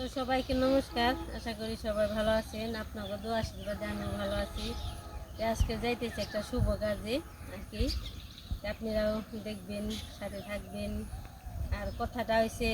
তো সবাইকে নমস্কার। আশা করি সবাই ভালো আছেন। আপনাকে দু আশীর্বাদে আমিও ভালো আছি। আজকে যাইতেছি একটা শুভ কাজে আর কি। আপনারাও দেখবেন, সাথে থাকবেন। আর কথাটা হয়েছে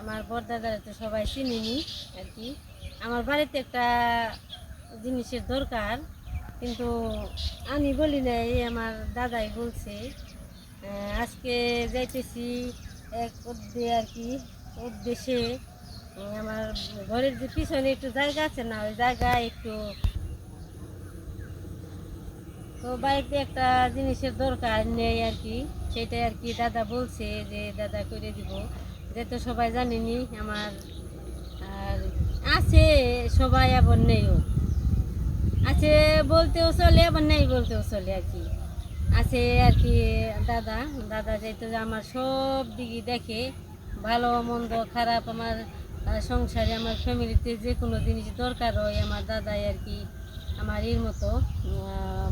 আমার বরদাদারা তো সবাই চিনিনি আর কি। আমার বাড়িতে একটা জিনিসের দরকার, কিন্তু আমি বলি নাই, আমার দাদাই বলছে আজকে যাইতেছি এক উদ্দে আর কি। উদ্দেশ্যে আমার ঘরের যে পিছনে একটু জায়গা আছে না, ওই জায়গায় একটু তো বাড়িতে একটা জিনিসের দরকার নেই আর কি। সেটাই আর কি দাদা বলছে যে দাদা করে দিব। যেহেতু সবাই জানেনি, আমার আর আছে, সবাই আবার নেইও আছে বলতেও চলে, আবার নেই বলতেও চলে আর কি। আছে আর কি দাদা। দাদা যেহেতু আমার সব দিকে দেখে, ভালো, মন্দ, খারাপ আমার সংসারে আমার ফ্যামিলিতে যে কোনো জিনিস দরকার হয়, আমার দাদাই আর কি আমার এর মতো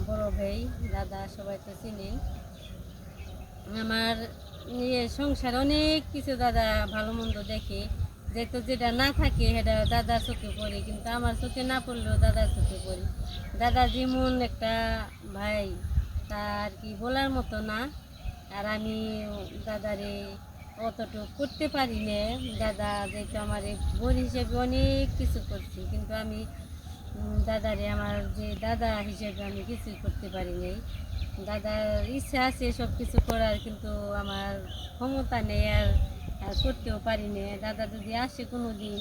বড় ভাই, দাদা সবাই তো চিনেন। আমার ইয়ে সংসার অনেক কিছু দাদা ভালো মন্দ দেখে, যেহেতু যেটা না থাকে সেটা দাদার চোখে পড়ে, কিন্তু আমার চোখে না পড়লেও দাদার চোখে পড়ে। দাদা যেমন একটা ভাই, তা আর কি বলার মতো না। আর আমি দাদারে অতটুকু করতে পারি না। দাদা যেহেতু আমার বোন হিসেবে অনেক কিছু করছি, কিন্তু আমি দাদারে আমার যে দাদা হিসেবে আমি কিছুই করতে পারি নাই। দাদার ইচ্ছা আছে সব কিছু করার, কিন্তু আমার ক্ষমতা নেই আর আর করতেও পারি না। দাদা যদি আসে কোনো দিন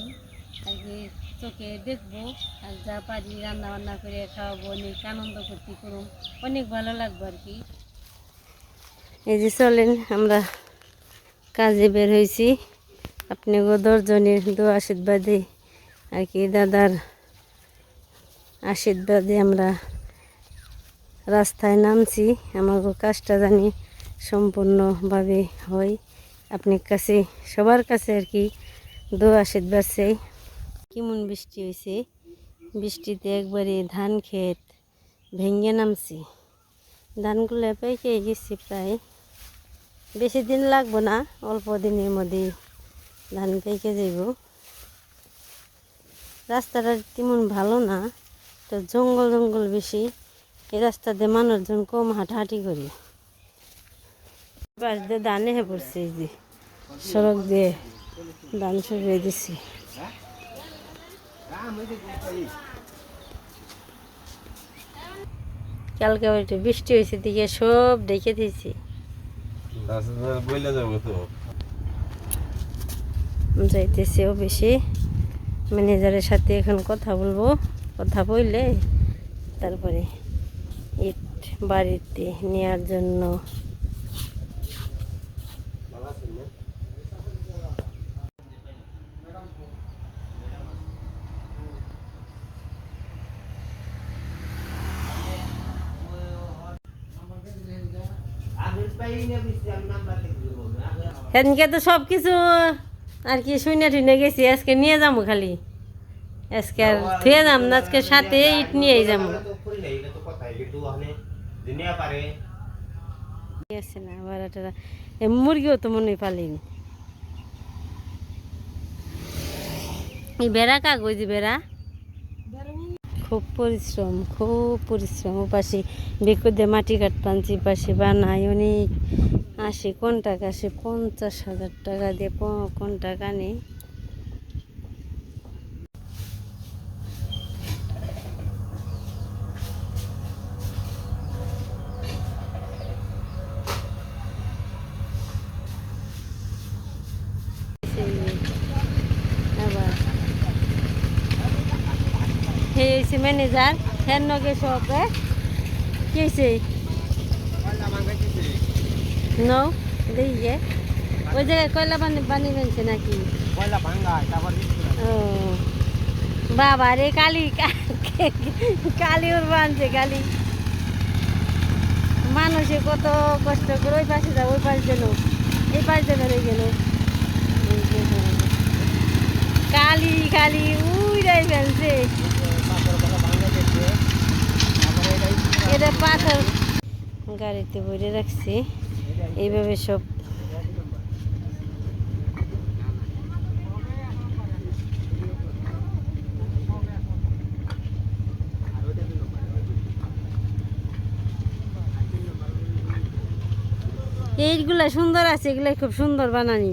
আর কি চোখে দেখব, আর যা পারি রান্না বান্না করে খাওয়াবো, অনেক আনন্দ করতে করুন অনেক ভালো লাগবে আর কি। এই যে চলেন আমরা কাজে বের হয়েছি। আপনি গো দশজনের দু আশীর্বাদে আর কি দাদার আশীর্বাদে আমরা রাস্তায় নামছি। আমাকে কাজটা জানি সম্পূর্ণভাবে হয়। আপনার কাছে, সবার কাছে আর কি দু আশীর্বাদ চাই। কেমন বৃষ্টি হয়েছে? বৃষ্টিতে একবারে ধান ক্ষেত ভেঙে নামছি। ধানগুলো পেকে গেছি প্রায়। বেশি দিন লাগবো না, অল্প দিনের মধ্যে ধান পেকে যাইব। রাস্তাটা তেমন ভালো না, তো জঙ্গল জঙ্গল বেশি এই রাস্তা দিয়ে মানুষজন কম হাঁটাহাঁটি করি। পাশ দিয়ে দানে হয়ে পড়ছে, এই যে সড়ক দিয়ে ধান সরিয়ে দিছি। কালকে বৃষ্টি হয়েছে, দিকে সব ডেকে দিয়েছি তাছাড়া বইলে যাব তো যাইতেছি বেশি ম্যানেজারের সাথে এখন কথা বলব। কথা বললে তারপরে ইট বাড়িতে নেওয়ার জন্য সেদিনকে তো সব কিছু আর কি শুনে টুনে গেছি, আজকে নিয়ে যাব খালি। আজকে আর থুয়ে যাম না, আজকে সাথে ইট নিয়েই যাব মুরগিও তো মনে পালিনি। এই বেড়া কাগজ বেড়া? খুব পরিশ্রম খুব পরিশ্রম। পাশে বেকুদে মাটি কাটপাঞ্চি পাশে বানাই অনেক। আসে কোন টাকা? আসে পঞ্চাশ হাজার টাকা দিয়ে কোন টাকা নেই আবার হে হয়েছে ম্যানেজার ফ্যান নগে সব কি হয়েছে ন দেখি যে ওই জায়গায় কয়লা বানি বানি বানছে নাকি? ও। বাবা রে কালি কালি ওর বানছে কালি। মানুষে কত কষ্ট করে ওই পাশে যাও ওই পাশে গেল এই পাশে বেরোয় গেল। কালি কালি উড়াই ফেলছে। এটা পাথর গাড়িতে বইরে রাখছি। এইভাবে সব এইগুলা সুন্দর আছে এগুলাই খুব সুন্দর বানানি।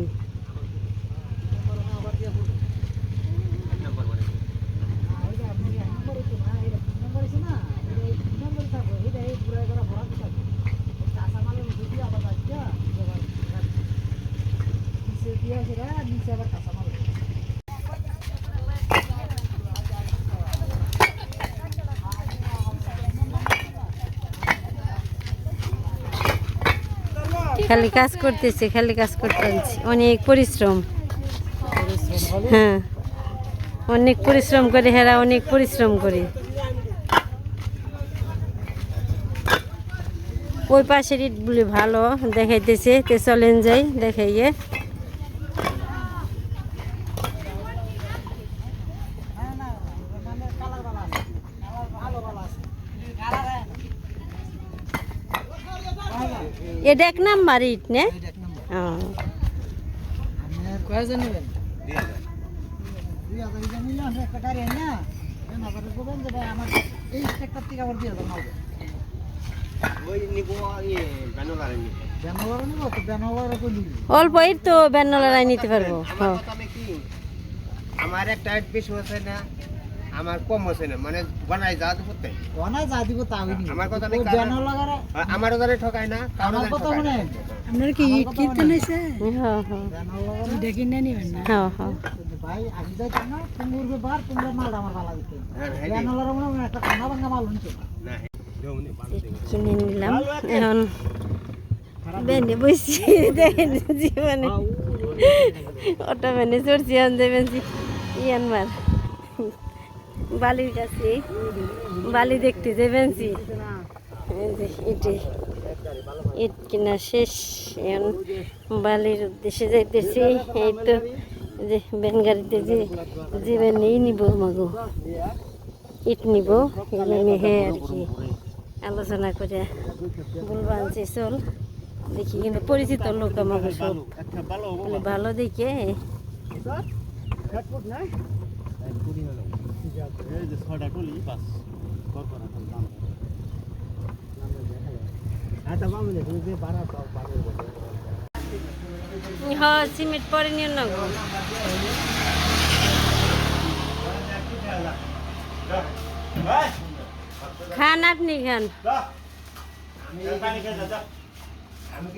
খালি কাজ করতেছে, খালি কাজ করতে অনেক পরিশ্রম। হ্যাঁ। অনেক পরিশ্রম করে, হেরা অনেক পরিশ্রম করে। ওই পাশের বলে ভালো দেখাইতেছে, তে চলেন যাই, দেখাইয়ে এটা এক নাম্বার ইট নে ও কয়জন নেবেন দিয়ে যায়। দুই হাজার এটা নিলে আমরা একটা গাড়ি আনি না দেন আবার বলবেন যে ভাই আমার এই ট্রাক্টর থেকে আবার দুই হাজার মালবে ওই নিবো ইয়ে ব্যানোলারে নিবো। ব্যানোলার নিব তো ব্যানোলার করে নিবি অল্প ইট তো ব্যানলারাই নিতে পারব। আমার কথা আমি আমার একটা বেশি হচ্ছে না? আমার কম হচ্ছে না মানে বানাই যা করতে ওনা যা দিব তা হইনি। আমার কথা নেই, কারণ- ব্যানোলার আমার ওদারে ঠকায় না কারণ আমার কথা শুনেন। আপনার কি ইট কিনতে নাইছে হ্যাঁ হ্যাঁ। এটা কিনে নিবেন না? হ্যাঁ হ্যাঁ। ভাই আমি যাইতাম না তুমুর ব্যাপার তোমরা মালটা আমার ভালো দিতে। হ্যাঁ, হ্যাঁ, মনে একটা খানা ভাঙা মাল হচ্ছে না দেউনি কিনে নিলাম। এখন বেনে বসছি দেখেন জীবনে। অটো বেনে চড়ছি এখন দেবেন ইয়ানমার বালির কাছে। বালি দেখতে যে দেবেন ইটে ইট কিনা শেষ। এখন বালির উদ্দেশ্যে যাইতেছি। এই তো যে বেন গাড়িতে যে যে নেই নিব মাগো ইট নিব। এগুলো নিয়ে আর কি আলোচনা করে বলবান যে চল, দেখি কিন্তু পরিচিত লোক আমাকে সব। ভালো দেখে। এই যে ছয়টা টলি বাস করব না খালি দাম আচ্ছা বামে তুমি যে বাড়া পাও পাবে হ সিমেন্ট পরে নিও না গো খান আপনি খান আমি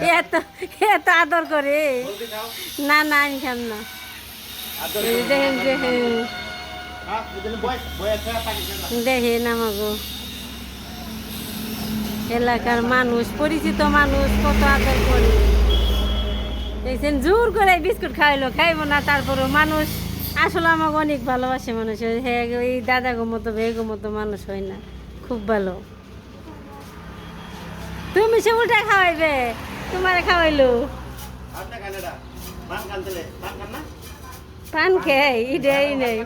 এত আদর করে। না না, আমি খাম না। এই দেখেন দেখেন। আমাগো। এলাকার মানুষ, পরিচিত মানুষ, কত আদর করে। দেখছেন, জোর করে বিস্কুট খাইলো খাইবো না, তারপরও মানুষ আসলে আমাকে অনেক ভালোবাসে মানুষ। হ্যাঁ ওই দাদা গো মতো বেগো মতো মানুষ হয় না। খুব ভালো। তুমি সে উল্টা খাওয়াইবে। তোমারে খাওয়াইলো পান খেয়ে ইডেই নেই।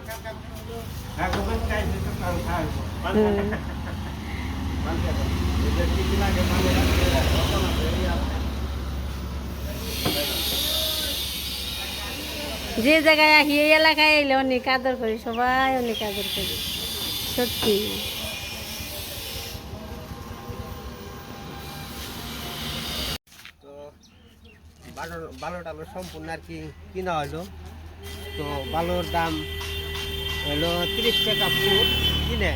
যে জায়গায় আহি এই এলাকায় এলে অনেক আদর করি সবাই অনেক আদর করি সত্যি বালো বালো টালো সম্পূর্ণ আর কি কিনা হলো। তো বালোর দাম হলো তিরিশ টাকা ফুট কিনে।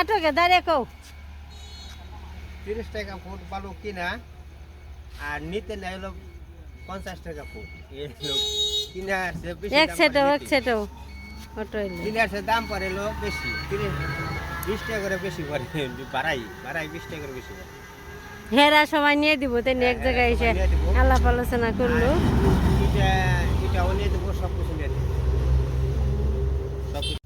আটকে দাঁড়িয়ে তিরিশ টাকা ফুট বালু কিনা আর নিতে নেই হলো পঞ্চাশ টাকা ফুট। এক দাম সেটাও পড়ে এক সেটাও অটো এলে। দাম পড়ে হলো বেশি তিরিশ বিশ টাকা করে বেশি পড়ে বাড়াই বাড়াই বিশ টাকা করে বেশি পড়ে হেরা সবাই নিয়ে দিব তাই এক জায়গায় এসে আলাপ আলোচনা করল। এটা এটাও নিয়ে দেবো সব কিছু নিয়ে দেবো। সব কিছু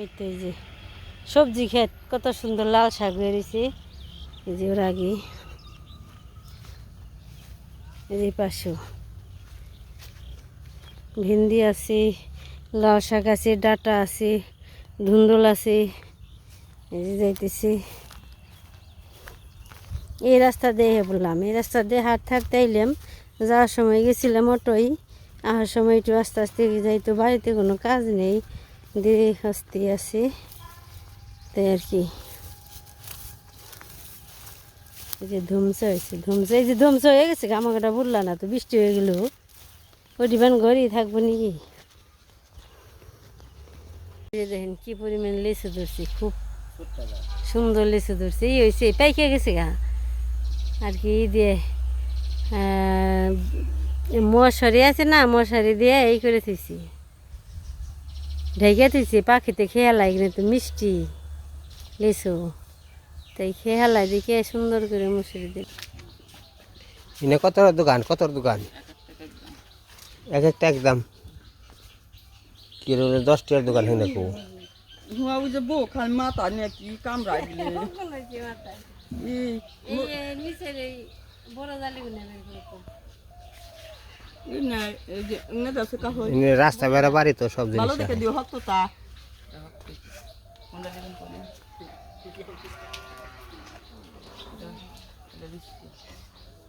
এই তো এই যে সবজি ক্ষেত কত সুন্দর লাল শাক বেরিয়েছে। এই যে ওর আগে এই পাশেও। ভিন্ডি আছে লাল শাক আছে ডাটা আছে ধুন্দল আছে। এই যে যাইতেছি। এই রাস্তা দিয়ে বললাম, এই রাস্তা দিয়ে হাঁটতে হাঁটতে আইলাম, যাওয়ার সময় গেছিলাম অটোই আসার সময় একটু আস্তে আস্তে যাই তো বাড়িতে কোনো কাজ নেই, দিয়ে হস্তে আছে তাই আর কি। এই যে ধুমসা হয়েছে, ধুমসা, এই যে ধুমসা হয়ে গেছে আমাকে বললা না তো বৃষ্টি হয়ে গেল। পরিমাণ ঘরেই থাকব নাকি? দেখেন কি পরিমাণ লেচু ধরছি, খুব সুন্দর লেচু ধরছে, এই হয়েছে পাইকে গেছে গা। আর কি ই দিয়ে মশারি আছে না, মশারি দিয়ে এই করে থুইছি। ঢেকে থুইছি, পাখিতে খেয়া লাগে তো মিষ্টি লেচু। তাই খেয়া দেখে সুন্দর করে মশারি দিয়ে। এনে কত দোকান কত দোকান? এক একটা একদম। কি দশ টাকার দোকান হয় হুয়া ওই যে বউ খালি মাথা নিয়ে কি কামড়াই দিলে রাস্তা বেড়া বাড়ি তো সব ভালো জিনিস দেখে দিও হতো তা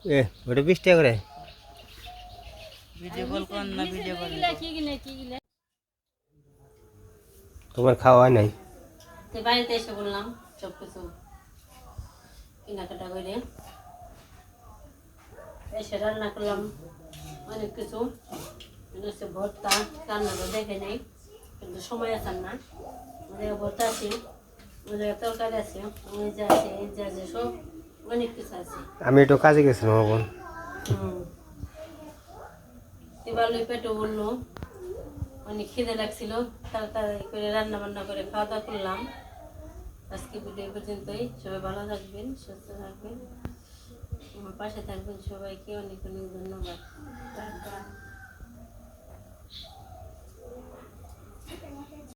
এ ওটা বিশ টাকা করে ভিডিও কল কর না ভিডিও কল কি কি কিনে তোমার খাওয়া নাই? বাড়িতে এসে বললাম সব কিছু কেনাকাটা করে। এসে রান্না করলাম অনেক কিছু। হচ্ছে ভর্তা রান্নাটা দেখে নেই কিন্তু সময় আছে না। ওদের ভর্তা আছে ওদের তরকারি আছে ওই যে আছে এই যে আছে সব অনেক কিছু আছে। আমি একটু কাজে গেছিলাম এবার পেটে বলল অনেক খিদে লাগছিল, তাড়াতাড়ি করে রান্না বান্না করে খাওয়া দাওয়া করলাম আজকে ভিডিও পর্যন্তই, সবাই ভালো থাকবেন, সুস্থ থাকবেন, আমার পাশে থাকবেন সবাইকে অনেক অনেক ধন্যবাদ।